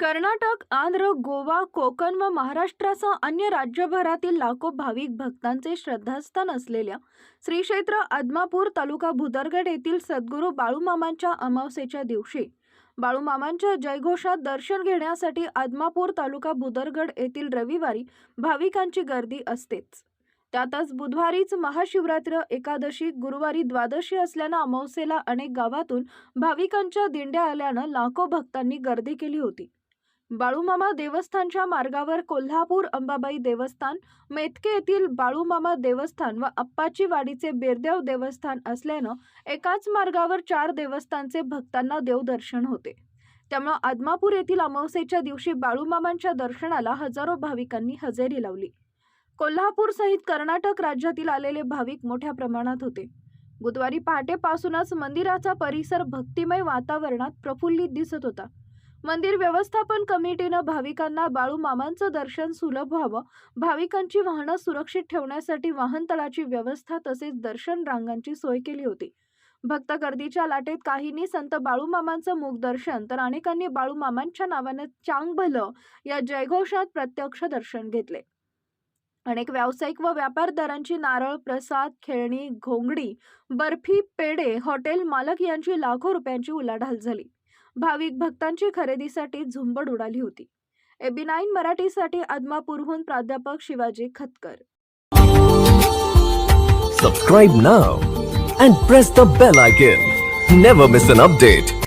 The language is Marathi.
कर्नाटक आंध्र गोवा कोकण व महाराष्ट्रासह अन्य राज्यभरातील लाखो भाविक भक्तांचे श्रद्धास्थान असलेल्या श्री क्षेत्र आदमापूर तालुका भुदरगड येथील सद्गुरू बाळूमामांच्या अमावस्येच्या दिवशी बाळूमामांच्या जयघोषात दर्शन घेण्यासाठी आदमापूर तालुका भुदरगड येथील रविवारी भाविकांची गर्दी असतेच. त्यातच बुधवारीच महाशिवरात्र एकादशी गुरुवारी द्वादशी असल्यानं अमावस्येला अनेक गावातून भाविकांच्या दिंड्या आल्यानं लाखो भक्तांनी गर्दी केली होती. बाळूमामा देवस्थानच्या मार्गावर कोल्हापूर अंबाबाई देवस्थान मेतके येथील बाळूमामा देवस्थान व अप्पाची वाडीचे बेरदेव देवस्थान असल्यानं एकाच मार्गावर चार देवस्थानचे भक्तांना देवदर्शन होते. त्यामुळे आदमापूर येथील अमावस्येच्या दिवशी बाळूमामांच्या दर्शनाला हजारो भाविकांनी हजेरी लावली. कोल्हापूर सहित कर्नाटक राज्यातील आलेले भाविक मोठ्या प्रमाणात होते. बुधवारी पहाटेपासूनच मंदिराचा परिसर भक्तिमय वातावरणात प्रफुल्लित दिसत होता. मंदिर व्यवस्थापन कमिटीनं भाविकांना बाळूमामांचं दर्शन सुलभ व्हावं भाविकांची वाहनं सुरक्षित ठेवण्यासाठी वाहनतळाची व्यवस्था तसेच दर्शन रांगांची सोय केली होती. भक्त गर्दीच्या लाटेत काहींनी संत बाळूमामांचं मूक दर्शन तर अनेकांनी बाळूमामांच्या नावानं चांग भलं या जयघोषात प्रत्यक्ष दर्शन घेतले. अनेक व्यावसायिक व व्यापारदारांची नारळ प्रसाद खेळणी घोंगडी बर्फी पेढे हॉटेल मालक यांची लाखो रुपयांची उलाढाल झाली. भाविक भक्तांची खरेदीसाठी झुंबड उडाली होती. एबी नाईन मराठीसाठी आदमापूरहून प्राध्यापक Shivaji Khatkar. Subscribe now and press the bell icon never miss an update